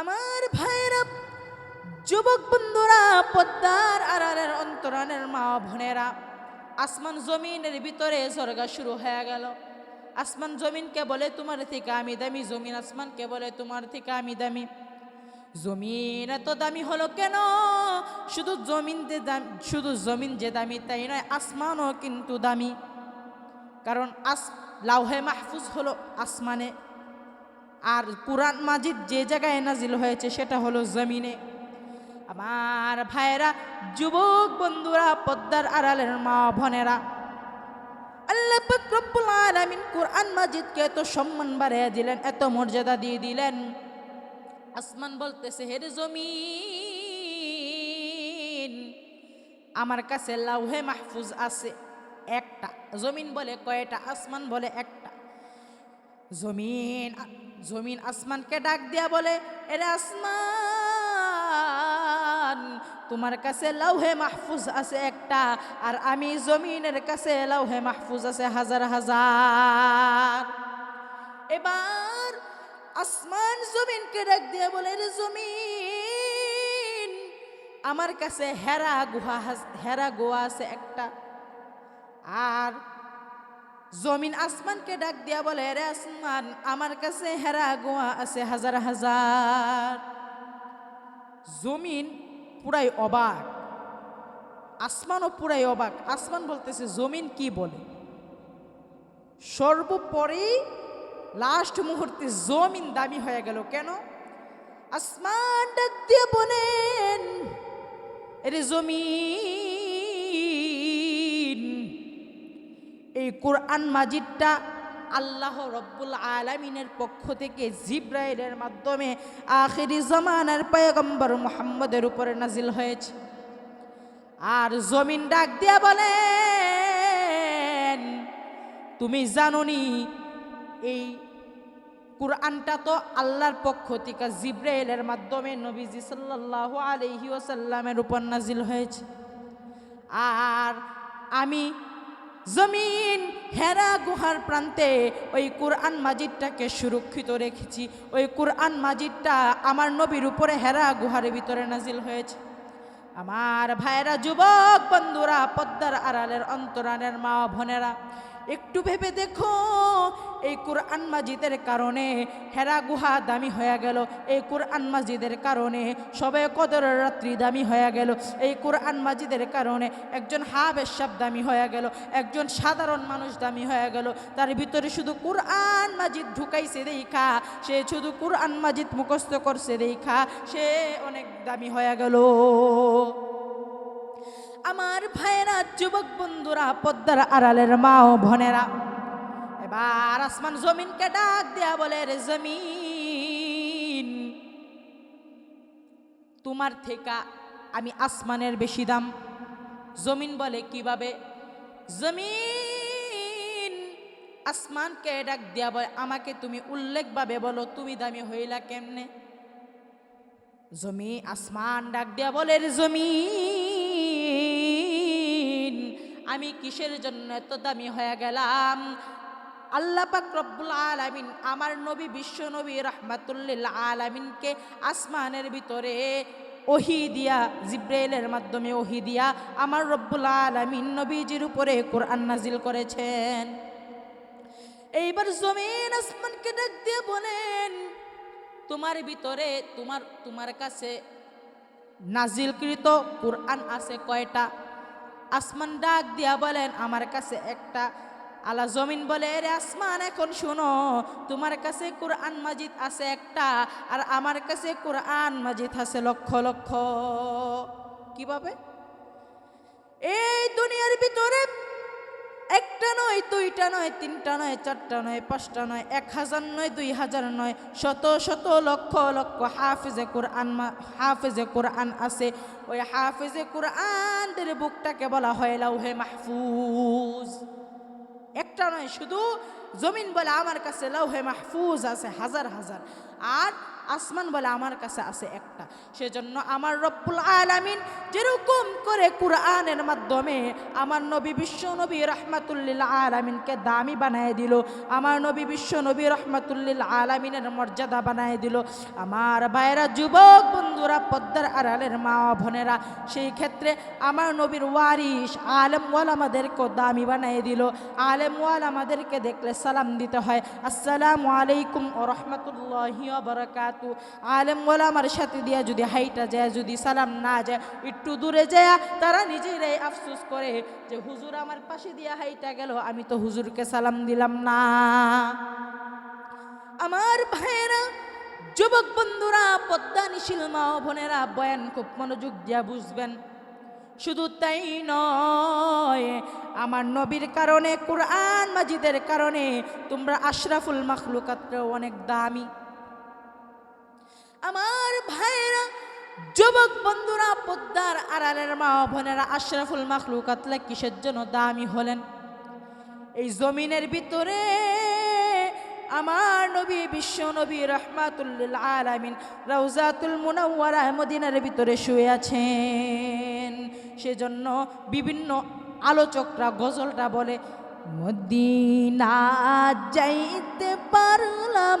আমার ভাইরা যুবক বন্ধুরা, পদ্মার আড়ালের অন্তরানের মা বোনেরা, আসমান জমিনের ভিতরে স্বর্গা শুরু হয়ে গেল। আসমান জমিনকে বলে তোমার থেকে আমি দামি? জমিন আসমানকে বলে তোমার থেকে আমি দামি? জমিন এত দামি হলো কেন? শুধু জমিন যে দাম শুধু জমিন যে দামি তাই নয়, আসমানও কিন্তু দামি। কারণ আস লাউহে মাহফুজ হলো আসমানে। আর কুরআন মাজিদ যে জায়গায় নাজিল হয়েছে সেটা হলো জমিনে। আমার ভাইয়েরা, যুবক বন্ধুরা, পদ্মার আড়ালের মা বোনেরা, আল্লাহ রব্বুল আলামিন কুরআন মাজিদকে এত সম্মান বাড়িয়ে দিলেন, এত মর্যাদা দিয়ে দিলেন। আসমান বলতেছে হেরে জমিন, আমার কাছে লাউহে মাহফুজ আছে একটা। জমিন বলে কয়টা, আসমান বলে একটা। জমিন জমিন আসমানকে ডাক দিয়া বলে, এরে আসমান, তোমার কাছে লাউহে মাহফুজ আছে একটা, আর আমি জমিনের কাছে লাউহে মাহফুজ আছে হাজার হাজার। এবার আসমান জমিনকে ডাক দিয়া বলে রে জমিন, আমার কাছে হেরা গুহা হেরা গোয়া আছে একটা, আর জমিন আসমানকে ডাক দিয়া বলে, রে আসমান, আমার কাছে হেরা গোয়া আছে হাজার হাজার। জমিন পুরাই অবাক। আসমানও পুরাই অবাক। আসমান বলতেছে, জমিন কি বলে? সর্বোপরি লাস্ট মুহূর্তে জমিন দামি হয়ে গেল। কেন? আসমান ডাক দিয়ে বলেন, এরে জমিন এই কোরআন মাজিদটা আল্লাহ রব্বুল আলমিনের পক্ষ থেকে জিব্রাইলের মাধ্যমে আখিরি জামানার পয়গম্বর মুহাম্মদের উপরে নাজিল হয়েছে। আর জমিন ডাক দিয়া বলেন, তুমি জাননি, এই কোরআনটা তো আল্লাহর পক্ষ থেকে জিব্রাইলের মাধ্যমে নবীজি সাল্লাল্লাহু আলাইহি ওয়াসাল্লামের উপর নাজিল হয়েছে। আর আমি জমিন হেরা গুহার প্রান্তে ওই কোরআন মাজিদটাকে সুরক্ষিত রেখেছি। ওই কোরআন মাজিদটা আমার নবীর উপরে হেরা গুহার ভিতরে নাজিল হয়েছে। আমার ভাইরা যুবক বন্ধুরা, পদ্মার আড়ালের অন্তরানের মা বোনেরা, একটু ভেবে দেখো এই কোরআন মাজিদের কারণে হেরা গুহা দামি হয়ে গেল, এই কোরআন মাজিদের কারণে সবে কদর রাত্রি দামি হয়ে গেল, এই কোরআন মাজিদের কারণে একজন হাবের সাপ দামি হয়ে গেল, একজন সাধারণ মানুষ দামি হয়ে গেল, তার ভিতরে শুধু কোরআন মাজিদ ঢুকাইছে দেখা সে শুধু কোরআন মাজিদ মুখস্থ করছে দেখা সে অনেক দামি হয়ে গেল। আমার ভাইয়েরা, যুবক বন্ধুরা, পদ্মার আড়ালের মা ও বোনেরা এবার আসমান জমিনকে ডাক দেয়া বলে, রে জমিন, তোমার থেকে আমি আসমানের বেশি দাম। জমিন বলে, কীভাবে? জমিন, আসমানকে ডাক দেয়া বলে, আমাকে তুমি উল্লেখভাবে বলো, তুমি দামি হইলা কেমনে? জমি আসমান ডাক দেয়া বলে, রে জমিন, আমি কিসের জন্য এত দামি হয়ে গেলাম? আল্লাহ পাক রব্বুল আলামিন আমার নবী বিশ্ব নবী রহমাতুল্লিল আলামিনকে আসমানের ভিতরে ওহি দিয়া, জিব্রাইলের মাধ্যমে ওহি দিয়া আমার রব্বুল আলামিন নবীজির উপরে কোরআন নাজিল করেছেন। এইবার জমিন আসমানকে ডাক দিয়ে বলেন, তোমার ভিতরে তোমার তোমার কাছে নাজিলকৃত কোরআন আছে কয়টা? আসমান ডাক দিয়া বলেন, আমার কাছে একটা আলা জমিন বলে রে আসমান, এখন শোনো, তোমার কাছে কোরআন মাজিদ আছে একটা, আর আমার কাছে কোরআন মাজিদ আছে লক্ষ লক্ষ। কীভাবে? এই দুনিয়ার ভিতরে একটা নয়, দুইটা নয়, তিনটা নয়, চারটা নয়, পাঁচটা নয়, এক হাজার নয়, দুই হাজার নয়, শত শত লক্ষ লক্ষ হাফিজে কোরআন হাফিজে কোরআন আছে। ওই হাফিজে কোরআনদের বুকটাকে বলা হয় লাউহে মাহফুজ। একটা নয় শুধু জমিন বলে আমার কাছে লাউহে মাহফুজ আছে হাজার হাজার। আর আসমান বলে আমার কাছে আছে একটা। সেজন্য আমার রব্বুল আলামিন যেরকম করে কুরআনের মাধ্যমে আমার নবী বিশ্ব নবী রহমাতুল্লিল আলামিনকে দামি বানায় দিল, আমার নবী বিশ্ব নবী রহমাতুল্লিল আলামিনের মর্যাদা বানায় দিল, আমার ভাইয়েরা, যুবক বন্ধুরা, পদ্মার আড়ালের মা বোনেরা, সেই ক্ষেত্রে আমার নবীর ওয়ারিস আলেম ওয়াল আমাদেরকেও দামি বানিয়ে দিল। আলেম ওয়াল আমাদেরকে দেখলে সালাম দিতে হয়। আসসালামু আলাইকুম ও রহমতুল্লাহি বারাকাতু। আলেম ওয়াল আমার সাথে দিয়া যদি হাইটা যায়, যদি সালাম না যায়, একটু দূরে যায় তারা নিজেরাই আফসোস করে যে, হুজুর আমার পাশে দিয়া হাইটা গেল, আমি তো হুজুরকে সালাম দিলাম না। আমার ভাইয়েরা, যুবক বন্ধুরা, পদ্মানিশীল মা ও বোনেরা, বয়ান খুব মনোযোগ দিয়া বুঝবেন। শুধু তাই নয়, আমার নবীর কারণে, কোরআন মাজিদের কারণে, তোমরা আশরাফুল মাখলুকাতরাও অনেক দামি। আমার ভাইয়েরা, যুবক বন্ধুরা পদ্মার আড়ালের মা বোনেরা, আশরাফুল মাখলুকাতলা কিসের জন্য দামি হলেন? এই জমিনের ভিতরে আমার নবী, বিশ্ব নবী রহমাতুল্লিল আলামিন রৌজাতুল মুনাওয়ারা মদিনার ভিতরে শুয়ে আছেন। সেজন্য বিভিন্ন আলোচকরা গজলটা বলে, মদিনা যাইতে পারলাম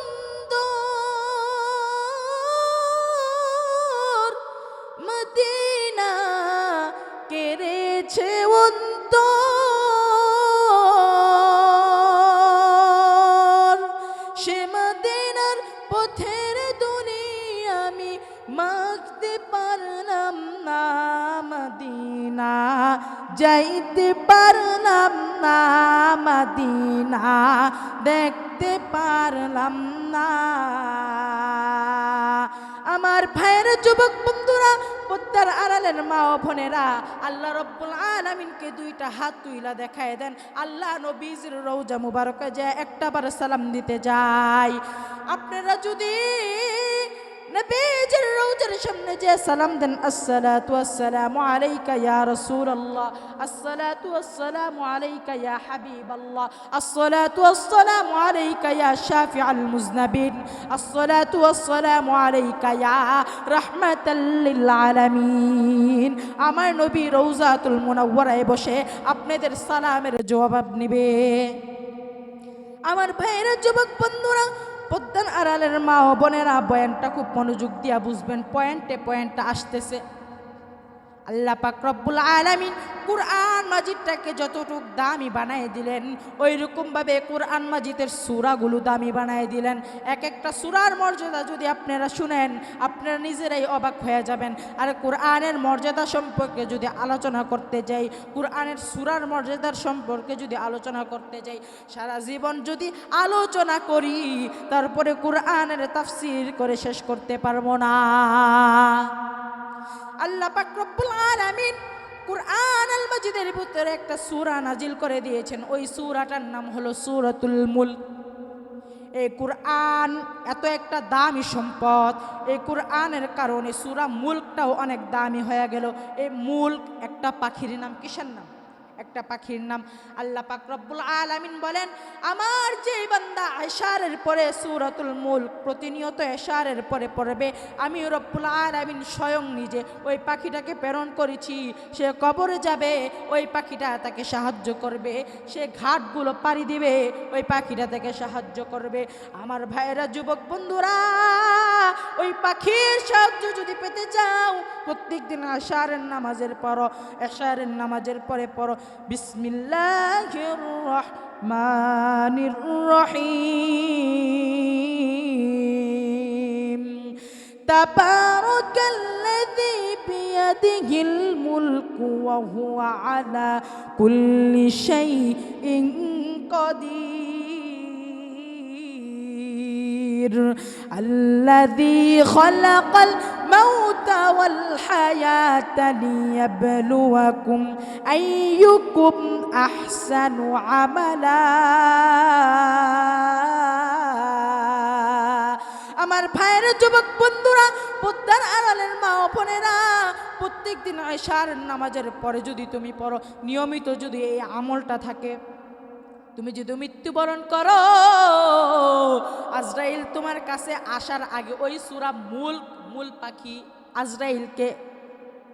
মাখতে পারলাম না মদিনা, যাইতে পারলাম না মদিনা, দেখতে পারলাম না। আমার ভাইয়ের যুবক বন্ধুরা পদ্মার আড়ালের মা ও বোনেরা, আল্লাহ রব্বুল আলামিনকে দুইটা হাত তুইলা দেখায় দেন। আল্লাহ নবীজির রৌজা মুবারকে যে একটা বার সালাম দিতে যায়। আপনারা যদি নবীজির রৌজার সামনে যে সালাম দেন আসসালাতু আসসালামু আলাইকা ইয়া রাসূলুল্লাহ আসসালাতু আসসালামু আলাইকা ইয়া হাবিবাল্লাহ আসসালাতু আসসালামু আলাইকা ইয়া শাফিআল মুজনাবিন আসসালাতু আসসালামু আলাইকা ইয়া রাহমাতাল লিল আলামিন আমার নবী রৌজাতুল মুনাওয়ারায় বসে আপনাদের সালামের জবাব নিবে। আমার ভাইয়েরা, যুবক বন্ধুরা পদ্মার আড়ালের মা ও বোনেরা বয়ানটা খুব মনোযোগ দিয়া বুঝবেন। পয়েন্টে পয়েন্টটা আসতেছে। আল্লাহ পাক রব্বুল আলামিন কুরআন মাজিদটাকে যতটুক দামি বানায় দিলেন ওই রকমভাবে কুরআন মাজিদের সূরাগুলো দামি বানায় দিলেন। এক একটা সূরার মর্যাদা যদি আপনারা শুনেন, আপনারা নিজেরাই অবাক হয়ে যাবেন। আর কুরআনের মর্যাদা সম্পর্কে যদি আলোচনা করতে যাই, কুরআনের সূরার মর্যাদার সম্পর্কে যদি আলোচনা করতে যাই, সারা জীবন যদি আলোচনা করি, তারপরে কুরআনের তাফসীর করে শেষ করতে পারব না। আল্লাহ পাকরব্বুল আলামিন কুরআন আল মাজিদের ভিতরে একটা সূরা নাজিল করে দিয়েছেন। ওই সূরাটার নাম হলো সূরাতুল মুল এই কুরআন এত একটা দামি সম্পদ। এই কুরআনের কারণে সূরা মুলকটাও অনেক দামি হয়ে গেল। এই মুলক একটা পাখির নাম কিসের নাম? একটা পাখির নাম আল্লাহ পাক রব্বুল আলামিন বলেন, আমার যে বান্দা এশারের পরে সূরাতুল মুলক প্রতিনিয়ত এশারের পরে পড়বে, আমি রব্বুল আলামিন স্বয়ং নিজে ওই পাখিটাকে প্রেরণ করেছি। সে কবরে যাবে, ওই পাখিটা তাকে সাহায্য করবে। সে ঘাটগুলো পাড়ি দিবে, ওই পাখিটা তাকে সাহায্য করবে। আমার ভাইয়েরা, যুবক বন্ধুরা, ওই পাখির সাহায্য যদি পেতে চাও প্রত্যেক দিন আশারের নামাজের পর এশারের নামাজের পরে بسم الله الرحمن الرحيم. تبارك الذي بيده الملك وهو على كل شيء قدير. الذي خلق الموت والحياة ليبلوكم أيكم أحسن عملا আমার ভাইয়ের যুবক বন্ধুরা পদ্মার আড়ালের মা ও বোনেরা প্রত্যেক দিন আয়সার নামাজের পরে যদি তুমি পড়ো নিয়মিত যদি এই আমলটা থাকে তুমি যদি মৃত্যুবরণ করো আজরাইল তোমার কাছে আসার আগে ওই সুরা মূল মূল পাখি আজরাইলকে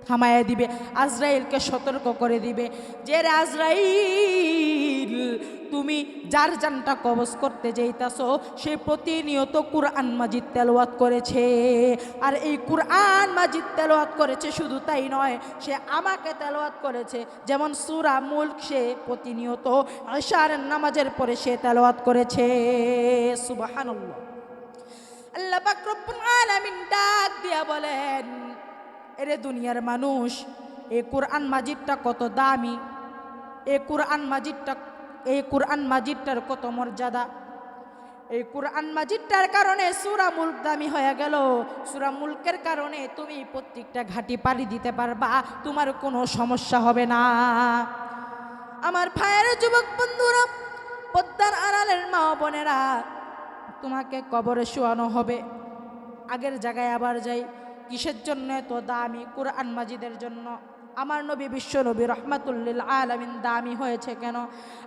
থামায় দিবে, আজরাইলকে সতর্ক করে দিবে যে রে আজরাইল, তুমি যার জানটা কবজ করতে যেইতাছ, সে প্রতিনিয়ত কুরআন মাজিদ তেলাওয়াত করেছে। আর এই কুরআন মাজিদ তেলাওয়াত করেছে শুধু তাই নয়, সে আমাকে তেলাওয়াত করেছে। যেমন সুরা মুলক সে প্রতিনিয়ত আশার নামাজের পরে সে তেলাওয়াত করেছে। সুবহানাল্লাহ। আল্লাহ রব্বুল আলামিন ডাক দিয়া বলেন, এরে দুনিয়ার মানুষ, এই কোরআন মাজিদটা কত দামি? এই কোরআন মাজিদটা, এই কোরআন মাজিদটার কত মর্যাদা? এই কোরআন মাজিদটার কারণে সুরা মুল্ক দামি হয়ে গেল। সুরা মুল্কের কারণে তুমি প্রত্যেকটা ঘাটি পাড়ি দিতে পারবা, তোমার কোনো সমস্যা হবে না। আমার ভাইয়ের যুবক বন্ধুরা, পদ্মার আড়ালের মা বোনেরা তোমাকে কবরে শোয়ানো হবে। আগের জায়গায় আবার যাই। কিসের জন্য এত দামি কোরআন মাজিদের জন্য? আমার নবী বিশ্ব নবী রহমাতুল্লিল আলামিন দামি হয়েছে কেন?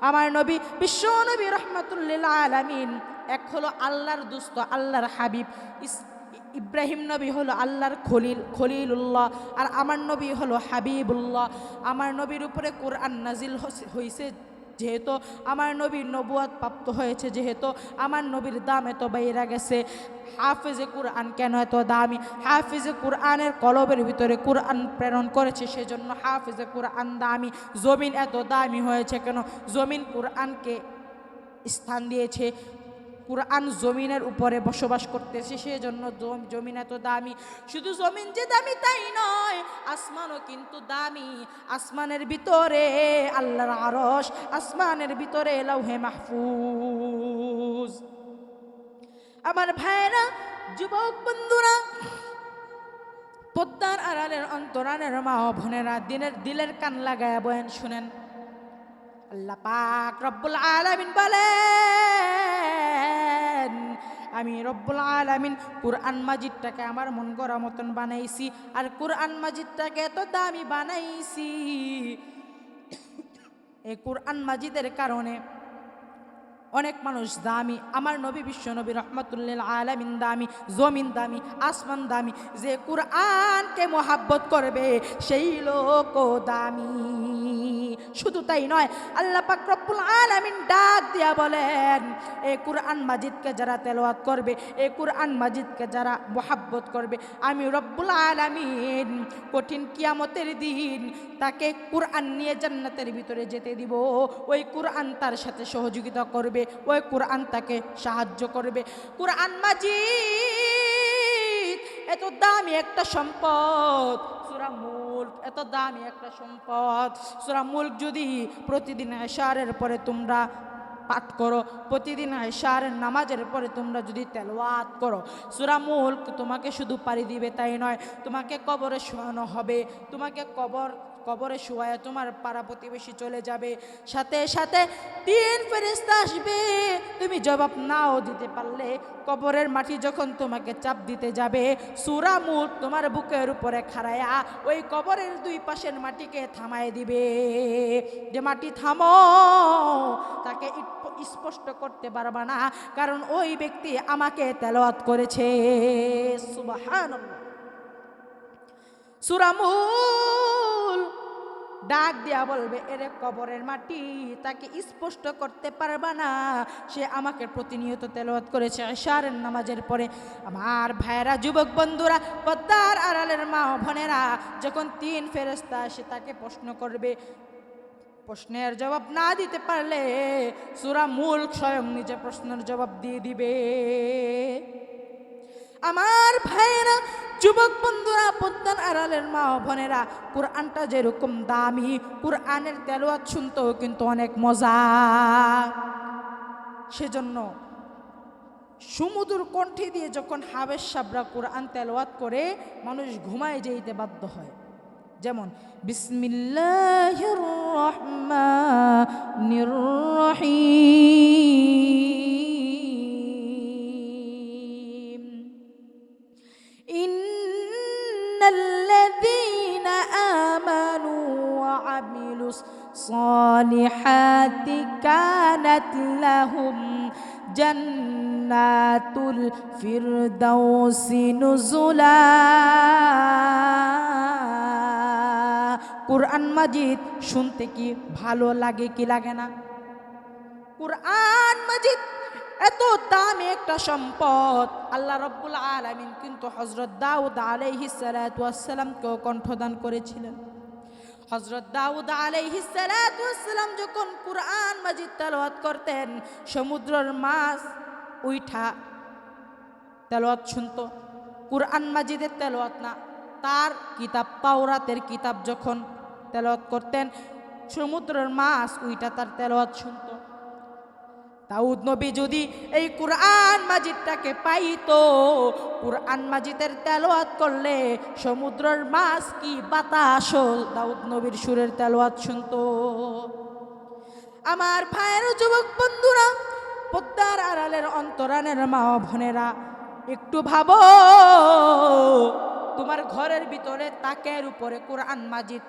আমার নবী বিশ্ব নবী রহমাতুল্লিল আলামিন এক হলো আল্লাহর দুস্ত, আল্লাহর হাবিব। ইব্রাহিম নবী হলো আল্লাহর খলিল, খলিলুল্লাহ। আর আমার নবী হলো হাবিবুল্লাহ। আমার নবীর উপরে কোরআন নাজিল হইছে যেহেতু আমার নবীর নবুয়াদ প্রাপ্ত হয়েছে, যেহেতু আমার নবীর দাম এত বাইরা গেছে, হাফেজে কুরআন কেন এত দামি? হাফিজে কুরআনের কলবের ভিতরে কুরআন প্রেরণ করেছে, সেজন্য হাফিজে কুরআন দামি। জমিন এত দামি হয়েছে কেন? জমিন কুরআনকে স্থান দিয়েছে। কুরআন জমিনের উপরে বসবাস করতেছে, সেজন্য জম- জমিন এত দামি। শুধু জমিন যে দামি তাই নয়, আসমানও কিন্তু দামি। আসমানের ভিতরে আল্লাহর আরশ, আসমানের ভিতরে লৌহে মাহফুজ। আমার ভাইয়েরা, যুবক বন্ধুরা, পদ্মার আড়ালের অন্তরানের মা ও বোনেরা, দিনের দিলের কান লাগায় বয়েন শুনেন। আল্লাহ পাক রব্বুল আলামিন বলেন আমি রব্বুল আলামিন কুরআন মাজিদটাকে আমার মন করা মতন বানাইছি, আর কুরআন মাজিদটাকে এত দামি বানাইছি। এই কুরআন মাজিদের কারণে অনেক মানুষ দামি, আমার নবী বিশ্ব নবী রহমতুল্লিল আলামিন দামি, জমিন দামি, আসমান দামি, যে কুরআনকে মোহাব্বত করবে সেই লোক দামি। শুধু তাই নয়, আল্লাহ পাক রব্বুল আলামিন ডাক দিয়া বলেন, এ কুরআন মাজিদকে যারা তেলাওয়াত করবে, এ কুরআন মাজিদকে যারা মোহাব্বত করবে, আমি রব্বুল আলামিন কঠিন কিয়ামতের দিন তাকে কুরআন নিয়ে জান্নাতের ভিতরে যেতে দিব। ওই কুরআন তার সাথে সহযোগিতা করবে, ওই কুরআন তাকে সাহায্য করবে। কুরআন মাজিদ এত দামি একটা সম্পদ। সুরা মুল্ক, এত দামি একটা সম্পদ। সুরা মুল্ক যদি প্রতিদিন এশারের পরে তোমরা পাঠ করো, প্রতিদিন এশারের নামাজের পরে তোমরা যদি তেলওয়াত করো, সুরা মুল্ক তোমাকে শুধু পারি দিবে তাই নয়, তোমাকে কবরে শোয়ানো হবে, তোমাকে কবর কবরে শোয়ায় তোমার পাড়া প্রতিবেশী চলে যাবে। সাথে সাথে তিন ফেরিস্তা আসবে। তুমি জবাব নাও দিতে পারলে। কবরের মাটি যখন তোমাকে চাপ দিতে যাবে, সুরা মুখ তোমার বুকের উপরে খাড়ায়া ওই কবরের দুই পাশের মাটিকে থামায় দিবে। যে মাটি থামো, তাকে স্পষ্ট করতে পারবা না, কারণ ওই ব্যক্তি আমাকে তেলাওয়াত করেছে। সুবহানাল্লাহ। সুরামুল ডাক দিয়া বলবে, এরে কবরের মাটি, তাকে স্পষ্ট করতে পারবা না। সে আমাকে প্রতিনিয়ত তেলাওয়াত করেছে এশারের নামাজের পরে। আমার ভাইয়েরা, যুবক বন্ধুরা, পদ্মার আড়ালের মা ও বোনেরা, যখন তিন ফেরস্তা সে তাকে প্রশ্ন করবে, প্রশ্নের জবাব না দিতে পারলে সুরা মূল স্বয়ং নিজে প্রশ্নের জবাব দিয়ে দিবে। আমার ভাইয়েরা, যুবক বন্ধুরা পদ্মার আড়ালের মা বোনেরা, কোরআনটা যেরকম দামি, কোরআনের তেলোয়াত শুনতেও কিন্তু অনেক মজা। সেজন্য সমুদ্র কণ্ঠে দিয়ে যখন হাবেশ সাবরা কোরআন তেলাওয়াত করে, মানুষ ঘুমায় যেতে বাধ্য হয়। যেমন, বিসমিল্লাহির রহমানির রহিম। الصالحات كانت لهم جنات الفردوس نزلا কোরআন মাজিদ শুনতে কি ভালো লাগে কি লাগে না কোরআন মাজিদ এত দামি একটা সম্পদ আল্লাহ রব্বুল আলামিন কিন্তু হজরত দাউদ আলাইহি সালাতামকেও কণ্ঠদান করেছিলেন হজরত দাউদ আলাইহি সালাতাম যখন কোরআন মাজিদ তালোয়াত করতেন, সমুদ্রর মাছ উইঠা তেলোয়াত শুনত। কুরআন মাজিদের তেলোয়াত না, তার কিতাব তাওরাতের কিতাব যখন তেলোয়াত করতেন, সমুদ্রর মাছ উইটা তার তেলোয়াত শুনতো। দাউদ নবী যদি এই কোরআন মাজিদটাকে পাইতো, কোরআন মাজিদের তেলোয়াত করলে সমুদ্রের মাছ কি বাতাসও দাউদ নবীর সুরের তেলোয়াত শুনতো। আমার ভাইয়ের যুবক বন্ধুরা পদ্মার আড়ালের অন্তরানের মা ও বোনেরা, একটু ভাবো, তোমার ঘরের ভিতরে তাকের উপরে কোরআন মাজিদ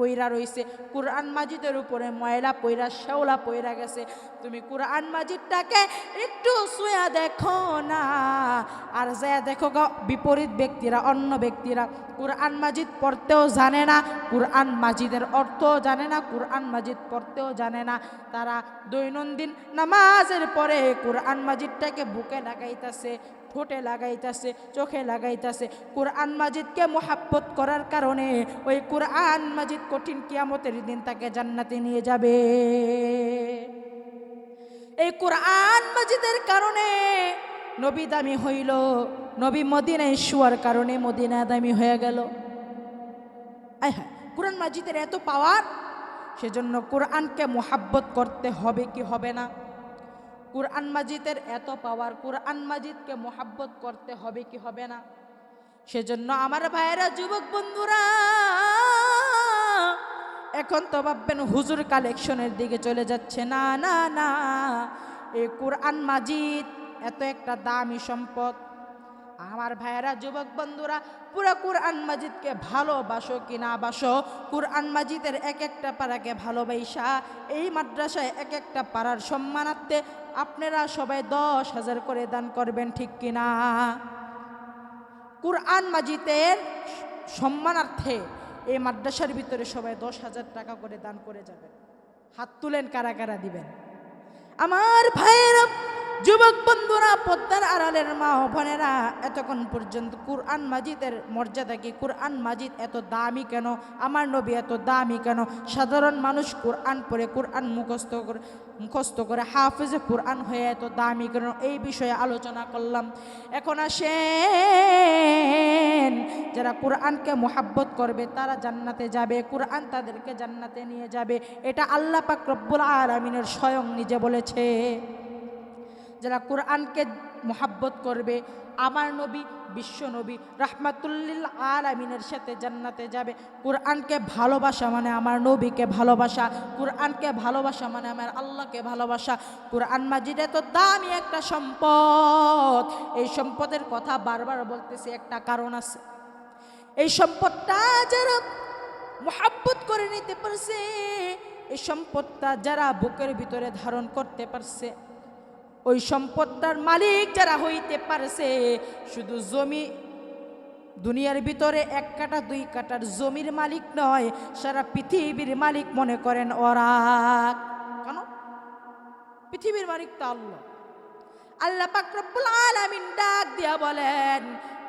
পইরা রইছে, কোরআন মাজিদের উপরে ময়লা পইরা শেওলা পইরা গেছে। তুমি কোরআন মাজিদটাকে একটু শুয়া দেখো না, আর যা দেখো গো, বিপরীত ব্যক্তিরা, অন্য ব্যক্তিরা। কোরআন মাজিদ পড়তেও জানে না, কোরআন মাজিদের অর্থও জানে না, কোরআন মাজিদ পড়তেও জানে না। তারা দৈনন্দিন নামাজের পরে কোরআন মাজিদটাকে বুকে লাগাইতেছে। ঠোঁটে লাগাইতেছে, চোখে লাগাইতেছে। কোরআন মাজিদকে মোহাব্বত করার কারণে ওই কোরআন মাজিদ কঠিন কিয়ামতের দিন তাকে জান্নাতে নিয়ে যাবে। এই কোরআন মাজিদের কারণে নবী দামি হইল, নবী মদিনায় শুয়ার কারণে মদিনা দামি হয়ে গেল। আয় হ্যাঁ কোরআন মাজিদের এত পাওয়ার, সেজন্য কোরআনকে মোহাব্বত করতে হবে কি হবে না? কোরআন মাজিদের এত পাওয়ার কোরআন মাজিদকে মোহাব্বত করতে হবে কি হবে না? সেজন্য আমার ভাইয়েরা, যুবক বন্ধুরা, এখন তো ভাববেন হুজুর কালেকশনের দিকে চলে যাচ্ছে। না না না, এ কোরআন মাজিদ এত একটা দামি সম্পদ। আমার ভাইয়েরা, যুবক বন্ধুরা, পুরো কোরআন মাজিদকে ভালোবাসো কি না বাসো? কোরআন মাজিদের এক একটা পাড়াকে ভালোবাসা এই মাদ্রাসায় এক একটা পাড়ার সম্মানার্থে আপনারা সবাই দশ হাজার করে দান করবেন, ঠিক কিনা কোরআন মাজিদের সম্মানার্থে এই মাদ্রাসার ভিতরে সবাই দশ হাজার টাকা করে দান করে যাবেন। হাত তুলেন, কারা কারা দিবেন? আমার ভাইয়েরা যুবক বন্ধুরা, পদ্মার আড়ালের মা বোনেরা, এতক্ষণ পর্যন্ত কুরআন মাজিদের মর্যাদা কি? কুরআন মাজিদ এত দামি কেন? আমার নবী এত দামি কেন? সাধারণ মানুষ কোরআন পড়ে, কোরআন মুখস্থ করে মুখস্থ করে হাফেজে কোরআন হয়ে এত দামি কেন? এই বিষয়ে আলোচনা করলাম। এখন আসেন, যারা কোরআনকে মোহাব্বত করবে, তারা জান্নাতে যাবে, কোরআন তাদেরকে জান্নাতে নিয়ে যাবে। এটা আল্লাহ পাক রব্বুল আলমিনের স্বয়ং নিজে বলেছে। যারা কোরআনকে মোহাব্বত করবে, আমার নবী, বিশ্ব নবী, রাহমাতুল্লিল আলামিনের সাথে জান্নাতে যাবে। কোরআনকে ভালোবাসা মানে আমার নবীকে ভালোবাসা, কোরআনকে ভালোবাসা মানে আমার আল্লাহকে ভালোবাসা। কোরআন মাজিদে তো দামি একটা সম্পদ। এই সম্পদের কথা বারবার বলতেছি, একটা কারণ আছে। এই সম্পদটা যারা মোহাব্বত করে নিতে পারছে, এই সম্পদটা যারা বুকের ভিতরে ধারণ করতে পারছে ওই সম্পদটার মালিক যারা হইতে পারছে, শুধু জমি, দুনিয়ার ভিতরে এক কাটা, দুই কাটার জমির মালিক নয়, সারা পৃথিবীর মালিক মনে করেন ওরা। কেন? পৃথিবীর মালিক তো আল্লাহ। আল্লাহ পাকরবুল আলামিন ডাক দিয়া বলেন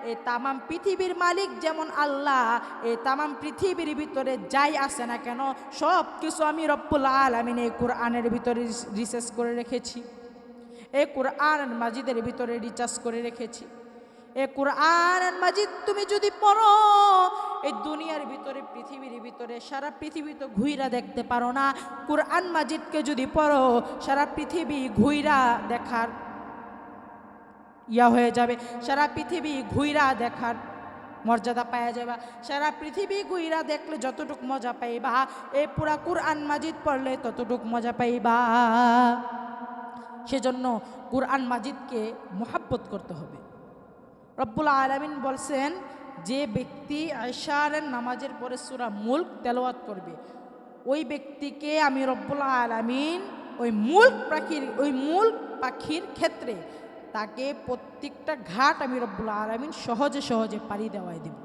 এই তামাম পৃথিবীর মালিক যেমন আল্লাহ এই তামাম পৃথিবীর ভিতরে যাই আসে না কেন সব কিছু আমি রব্বুল আলামিন এই কোরআনের ভিতরে রিসার্চ করে রেখেছি। এই কোরআন মাজিদের ভিতরে রিচার্জ করে রেখেছি। এ কোরআন মাজিদ তুমি যদি পড়ো, এই দুনিয়ার ভিতরে, পৃথিবীর ভিতরে, সারা পৃথিবী তো ঘুইরা দেখতে পারো না। কোরআন মাজিদকে যদি পড়ো, সারা পৃথিবী ঘুইরা দেখার ইয়া হয়ে যাবে। সারা পৃথিবী ঘুইরা দেখার মর্যাদা পাওয়া যাবে। সারা পৃথিবী ঘুইরা দেখলে যতটুক মজা পাইবা, এ পুরা কুরআন মাজিদ পড়লে ততটুক মজা পাইবা। সেজন্য কুরআন মাজিদকে মোহাব্বত করতে হবে। রব্বুল আলমিন বলছেন, যে ব্যক্তি আয়সারের নামাজের পরে সুরা মুল্ক তেলাওয়াত করবে, ওই ব্যক্তিকে আমি রব্বুল আলমিন ওই মুল্ক পাখির, ওই মুল্ক পাখির ক্ষেত্রে তাকে প্রত্যেকটা ঘাট আমি রব্বুল আলমিন সহজে সহজে পাড়ি দেওয়াই দেব।